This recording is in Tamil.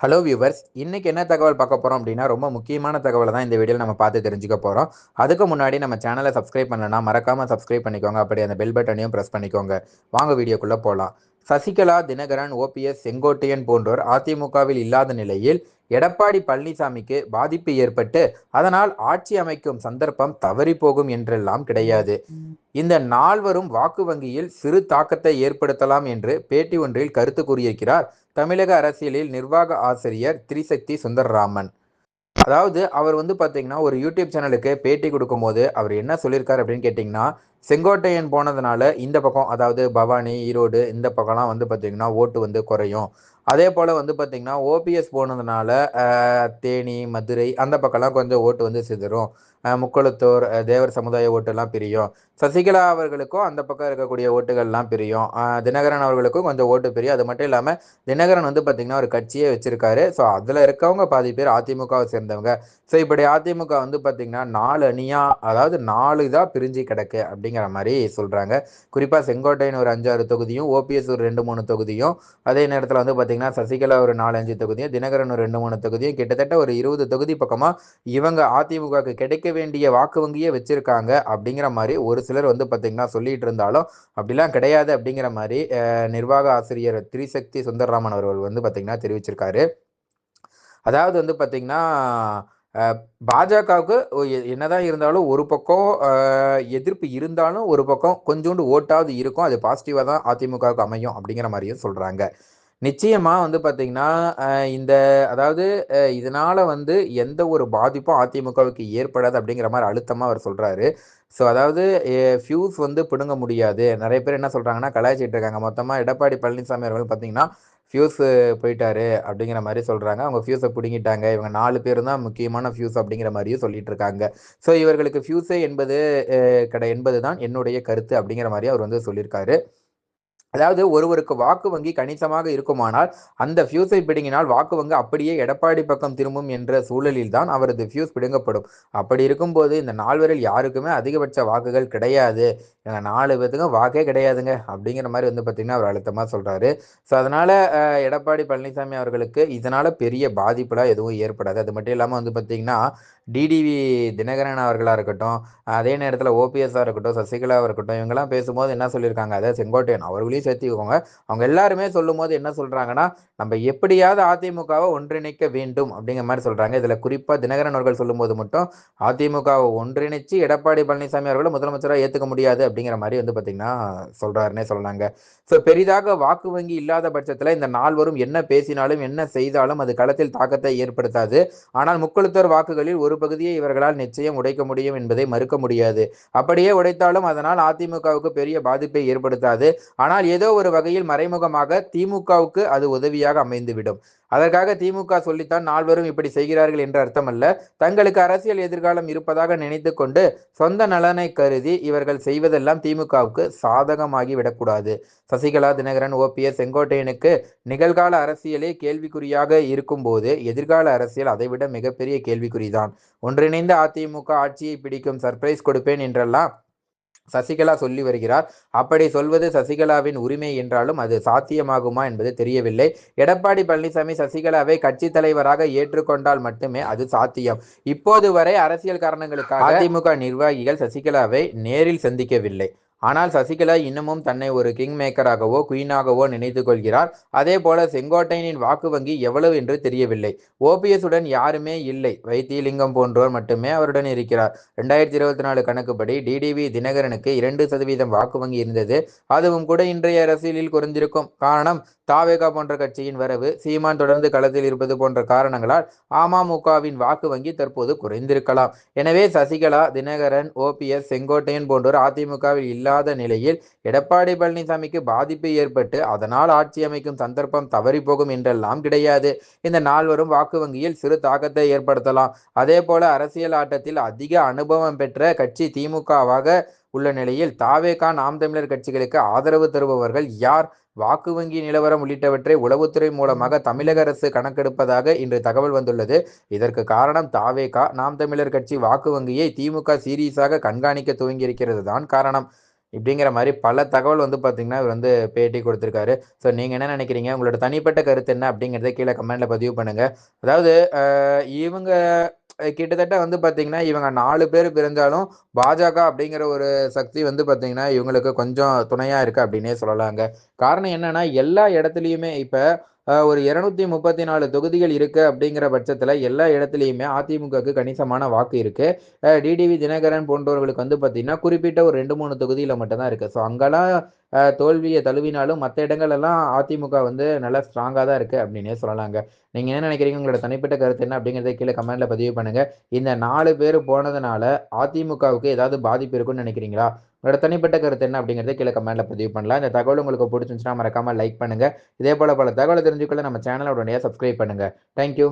ஹலோ வியூவர்ஸ் இன்றைக்கி என்ன தகவல் பார்க்க போகிறோம் அப்படின்னா ரொம்ப முக்கியமான தகவலை தான் இந்த வீடியோவில் நம்ம பார்த்து தெரிஞ்சுக்க போகிறோம் அதுக்கு முன்னாடி நம்ம சேனலை சப்ஸ்கிரைப் பண்ணலன்னா மறக்காமல் சப்ஸ்கிரைப் பண்ணிக்கோங்க. அப்படி அந்த பெல் பட்டனையும் ப்ரெஸ் பண்ணிக்கோங்க. வாங்க வீடியோக்குள்ளே போகலாம் சசிகலா தினகரன் ஓபிஎஸ் செங்கோட்டையன் போன்றோர் அதிமுகவில் இல்லாத நிலையில் எடப்பாடி பழனிசாமிக்கு பாதிப்பு ஏற்பட்டு அதனால் ஆட்சி அமைக்கும் சந்தர்ப்பம் தவறி போகும் என்றெல்லாம் கிடையாது. இந்த நால்வரும் வாக்கு வங்கியில் சிறு தாக்கத்தை ஏற்படுத்தலாம் என்று பேட்டி ஒன்றில் கருத்து கூறியிருக்கிறார் தமிழக அரசியலில் நிர்வாக ஆசிரியர் திரிசக்தி சுந்தரராமன். அதாவது அவர் வந்து பார்த்தீங்கன்னா ஒரு யூடியூப் சேனலுக்கு பேட்டி கொடுக்கும்போது அவர் என்ன சொல்லியிருக்காரு அப்படின்னு கேட்டிங்கன்னா செங்கோட்டையன் போனதுனால இந்த பக்கம் அதாவது பவானி ஈரோடு இந்த பக்கம்லாம் வந்து பார்த்தீங்கன்னா ஓட்டு வந்து குறையும். அதே போல் வந்து பார்த்திங்கன்னா ஓபிஎஸ் போனதுனால தேனி மதுரை அந்த பக்கம்லாம் கொஞ்சம் ஓட்டு வந்து சிதறும். முக்குளத்தூர் தேவர் சமுதாய ஓட்டெல்லாம் பிரியும். சசிகலா அவர்களுக்கும் அந்த பக்கம் இருக்கக்கூடிய ஓட்டுகள்லாம் பிரியும். தினகரன் அவர்களுக்கும் கொஞ்சம் ஓட்டு பிரியும். அது மட்டும் இல்லாமல் தினகரன் வந்து பார்த்திங்கன்னா ஒரு கட்சியே வச்சுருக்காரு. ஸோ அதில் இருக்கவங்க பாதி பேர் அதிமுகவை சேர்ந்தவங்க. ஸோ இப்படி அதிமுக வந்து பார்த்திங்கன்னா நாலு அணியாக அதாவது நாலு இதாக பிரிஞ்சு கிடக்கு. அப்படிங்கிற மாதிரி சொல்கிறாங்க குறிப்பாக செங்கோட்டையின் ஒரு அஞ்சாறு தொகுதியும் ஓபிஎஸ் ஒரு ரெண்டு மூணு தொகுதியும் அதே நேரத்தில் வந்து பார்த்திங்கன்னா சசிகலா ஒரு நாலு அஞ்சு தொகுதியும் தினகரன் ஒரு ரெண்டு மூணு தொகுதியும் கிட்டத்தட்ட ஒரு இருபது தொகுதி பக்கமாக இவங்க அதிமுகவுக்கு கிடைக்க வேண்டிய வாக்கு வங்கியே வச்சுருக்காங்க அப்படிங்கிற மாதிரி ஒரு சிலர் வந்து பார்த்தீங்கன்னா சொல்லிட்டு இருந்தாலும் அப்படிலாம் கிடையாது அப்படிங்கிற மாதிரி நிர்வாக ஆசிரியர் திரிசக்தி சுந்தரராமன் அவர்கள் வந்து பார்த்தீங்கன்னா தெரிவிச்சிருக்காரு. அதாவது வந்து பார்த்தீங்கன்னா பாஜகவுக்கு என்னதான் இருந்தாலும் ஒரு பக்கம் எதிர்ப்பு இருந்தாலும் ஒரு பக்கம் கொஞ்சோண்டு ஓட்டாவது இருக்கும். அது பாசிட்டிவாக தான் அதிமுகவுக்கு அமையும் அப்படிங்கிற மாதிரியும் சொல்கிறாங்க நிச்சயமாக வந்து பார்த்திங்கன்னா இந்த அதாவது இதனால் வந்து எந்த ஒரு பாதிப்பும் அதிமுகவுக்கு ஏற்படாது அப்படிங்கிற மாதிரி அழுத்தமாக அவர் சொல்கிறாரு ஸோ அதாவது ஃபியூஸ் வந்து பிடுங்க முடியாது. நிறைய பேர் என்ன சொல்கிறாங்கன்னா கலாய்ச்சிட்டு இருக்காங்க. மொத்தமாக எடப்பாடி பழனிசாமி அவர்கள் பார்த்தீங்கன்னா ஃபியூஸு போயிட்டாரு அப்படிங்கிற மாதிரி சொல்கிறாங்க அவங்க ஃபியூஸை பிடுங்கிட்டாங்க. இவங்க நாலு பேர் தான் முக்கியமான ஃபியூஸ் அப்படிங்கிற மாதிரியும் சொல்லிட்டு இருக்காங்க. ஸோ இவர்களுக்கு ஃபியூஸே என்பது கடை என்பது தான் என்னுடைய கருத்து அப்படிங்கிற மாதிரி அவர் வந்து சொல்லியிருக்காரு. அதாவது ஒருவருக்கு வாக்கு வங்கி கணிசமாக இருக்குமானால் அந்த ஃபியூஸை பிடுங்கினால் வாக்கு வங்கி அப்படியே எடப்பாடி பக்கம் திரும்பும் என்ற சூழலில் தான் அவரது ஃபியூஸ் பிடுங்கப்படும். அப்படி இருக்கும்போது இந்த நால்வரில் யாருக்குமே அதிகபட்ச வாக்குகள் கிடையாது. எங்கள் நாலு பேத்துக்கும் வாக்கே கிடையாதுங்க அப்படிங்கிற மாதிரி வந்து பார்த்திங்கன்னா அவர் அழுத்தமாக சொல்கிறாரு ஸோ அதனால் எடப்பாடி பழனிசாமி அவர்களுக்கு இதனால் பெரிய பாதிப்புலாம் எதுவும் ஏற்படாது. அது மட்டும் இல்லாமல் வந்து பார்த்திங்கன்னா டிடிவி தினகரன் அவர்களாக இருக்கட்டும் அதே நேரத்தில் ஓபிஎஸ்ஸாக இருக்கட்டும் சசிகலாவாக இருக்கட்டும் இவங்கெல்லாம் பேசும்போது என்ன சொல்லியிருக்காங்க? அதாவது செங்கோட்டையன் அவர்களையும் சேர்த்துக்கோங்க அவங்க எல்லாருமே சொல்லும்போது என்ன சொல்கிறாங்கன்னா நம்ம எப்படியாவது அதிமுகவை ஒன்றிணைக்க வேண்டும் அப்படிங்கிற மாதிரி சொல்கிறாங்க இதில் குறிப்பாக தினகரன் அவர்கள் சொல்லும்போது மட்டும் அதிமுகவை ஒன்றிணைச்சு எடப்பாடி பழனிசாமி அவர்களை முதலமைச்சராக ஏற்றுக்க முடியாது அப்படிங்கிற மாதிரி வந்து பார்த்திங்கன்னா சொல்கிறாருன்னே சொன்னாங்க ஸோ பெரிதாக வாக்கு வங்கி இல்லாத பட்சத்தில் இந்த நால்வரும் என்ன பேசினாலும் என்ன செய்தாலும் அது களத்தில் தாக்கத்தை ஏற்படுத்தாது. ஆனால் முக்கழுத்தோர் வாக்குகளில் ஒரு பகுதியை இவர்களால் நிச்சயம் உடைக்க முடியும் என்பதை மறுக்க முடியாது. அப்படியே உடைத்தாலும் அதனால் அதிமுகவுக்கு பெரிய பாதிப்பை ஏற்படுத்தாது. ஆனால் ஏதோ ஒரு வகையில் மறைமுகமாக திமுகவுக்கு அது உதவியாக அமைந்துவிடும். அதற்காக திமுக சொல்லித்தான் நால்வரும் இப்படி செய்கிறார்கள் என்று அர்த்தமல்ல. தங்களுக்கு அரசியல் எதிர்காலம் இருப்பதாக நினைத்து கொண்டு சொந்த நலனை கருதி இவர்கள் செய்வதெல்லாம் திமுகவுக்கு சாதகமாகி விடக்கூடாது. சசிகலா தினகரன் ஓபிஎஸ் செங்கோட்டையனுக்கு நிகழ்கால அரசியலே கேள்விக்குறியாக இருக்கும்போது எதிர்கால அரசியல் அதைவிட மிகப்பெரிய கேள்விக்குறிதான். ஒன்றிணைந்த அதிமுக ஆட்சியை பிடிக்கும் சர்ப்ரைஸ் கொடுப்பேன் என்றெல்லாம் சசிகலா சொல்லி வருகிறார். அப்படி சொல்வது சசிகலாவின் உரிமை என்றாலும் அது சாத்தியமாகுமா என்பது தெரியவில்லை. எடப்பாடி பழனிசாமி சசிகலாவை கட்சி தலைவராக ஏற்றுக்கொண்டால் மட்டுமே அது சாத்தியம். இப்போது வரை அரசியல் காரணங்களுக்காக அதிமுக நிர்வாகிகள் சசிகலாவை நேரில் சந்திக்கவில்லை. ஆனால் சசிகலா இன்னமும் தன்னை ஒரு கிங் மேக்கராகவோ குயினாகவோ நினைத்து கொள்கிறார். அதே போல செங்கோட்டையனின் வாக்கு வங்கி எவ்வளவு என்று தெரியவில்லை. ஓபிஎஸ் உடன் யாருமே இல்லை. வைத்தியலிங்கம் போன்றோர் மட்டுமே அவருடன் இருக்கிறார். ரெண்டாயிரத்தி இருபத்தி நாலு கணக்குப்படி டிடிவி தினகரனுக்கு இரண்டு சதவீதம் வாக்கு வங்கி இருந்தது. அதுவும் கூட இன்றைய அரசியலில் குறைந்திருக்கும். காரணம் தாவேகா போன்ற கட்சியின் வரவு சீமான் தொடர்ந்து களத்தில் இருப்பது போன்ற காரணங்களால் அமமுகவின் வாக்கு வங்கி தற்போது குறைந்திருக்கலாம். எனவே சசிகலா தினகரன் ஓபிஎஸ் செங்கோட்டையன் போன்றோர் அதிமுகவில் இல்லாத நிலையில் எடப்பாடி பழனிசாமிக்கு பாதிப்பு ஏற்பட்டு அதனால் ஆட்சி அமைக்கும் சந்தர்ப்பம் தவறி போகும் என்றெல்லாம் கிடையாது. இந்த நால்வரும் வாக்கு வங்கியில் சிறு தாக்கத்தை ஏற்படுத்தலாம். அதே போல அரசியல் ஆட்டத்தில் அதிக அனுபவம் பெற்ற கட்சி திமுகவாக உள்ள நிலையில் தாவேகா நாம் தமிழர் கட்சிகளுக்கு ஆதரவு தருபவர்கள் யார்? வாக்கு வங்கி நிலவரம் உள்ளிட்டவற்றை உளவுத்துறை மூலமாக தமிழக அரசு கணக்கெடுப்பதாக இன்று தகவல் வந்துள்ளது. இதற்கு காரணம் தாவேகா. நாம் தமிழர் கட்சி வாக்கு வங்கியை திமுக சீரியஸாக கண்காணிக்க துவங்கியிருக்கிறது தான் காரணம். இப்படிங்கிற மாதிரி பல தகவல் வந்து பார்த்தீங்கன்னா இவர் வந்து பேட்டி கொடுத்துருக்காரு. ஸோ நீங்கள் என்ன நினைக்கிறீங்க? உங்களோட தனிப்பட்ட கருத்து என்ன அப்படிங்கிறத கீழே கமெண்ட்டில் பதிவு பண்ணுங்கள் அதாவது இவங்க கிட்டத்தட்ட வந்து பார்த்தீங்கன்னா இவங்க நாலு பேர் பிரிஞ்சாலும் பாஜக அப்படிங்கிற ஒரு சக்தி வந்து பார்த்தீங்கன்னா இவங்களுக்கு கொஞ்சம் துணையாக இருக்குது அப்படின்னே சொல்லலாங்க. காரணம் என்னன்னா எல்லா இடத்துலையுமே இப்போ ஒரு இருநூத்தி முப்பத்தி நாலு தொகுதிகள் இருக்கு அப்படிங்கிற பட்சத்தில் எல்லா இடத்துலையுமே அதிமுகவுக்கு கணிசமான வாக்கு இருக்கு. டிடிவி தினகரன் போன்றவர்களுக்கு வந்து பார்த்தீங்கன்னா குறிப்பிட்ட ஒரு ரெண்டு மூணு தொகுதியில் மட்டும்தான் இருக்கு. ஸோ அங்கெல்லாம் தோல்வியை தழுவினாலும் மற்ற இடங்கள் எல்லாம் அதிமுக வந்து நல்லா ஸ்ட்ராங்காக தான் இருக்குது அப்படின்னே சொல்லலாங்க. நீங்கள் என்ன நினைக்கிறீங்க? உங்களோட தனிப்பட்ட கருத்து என்ன அப்படிங்கிறத கீழே கமெண்ட்டில் பதிவு பண்ணுங்கள் இந்த நாலு பேர் போனதுனால அதிமுகவுக்கு ஏதாவது பாதிப்பு இருக்குன்னு நினைக்கிறீங்களா? உங்களோட தனிப்பட்ட கருத்து என்ன அப்படிங்கிறத கீழே கமெண்ட்டில் பதிவு பண்ணலாம். இந்த தகவல் உங்களுக்கு பிடிச்சிருந்துச்சுன்னா மறக்காமல் லைக் பண்ணுங்கள் இதே போல் பல தகவலை தெரிஞ்சுக்கொள்ள நம்ம சேனலோட சப்ஸ்கிரைப் பண்ணுங்கள் தேங்க்யூ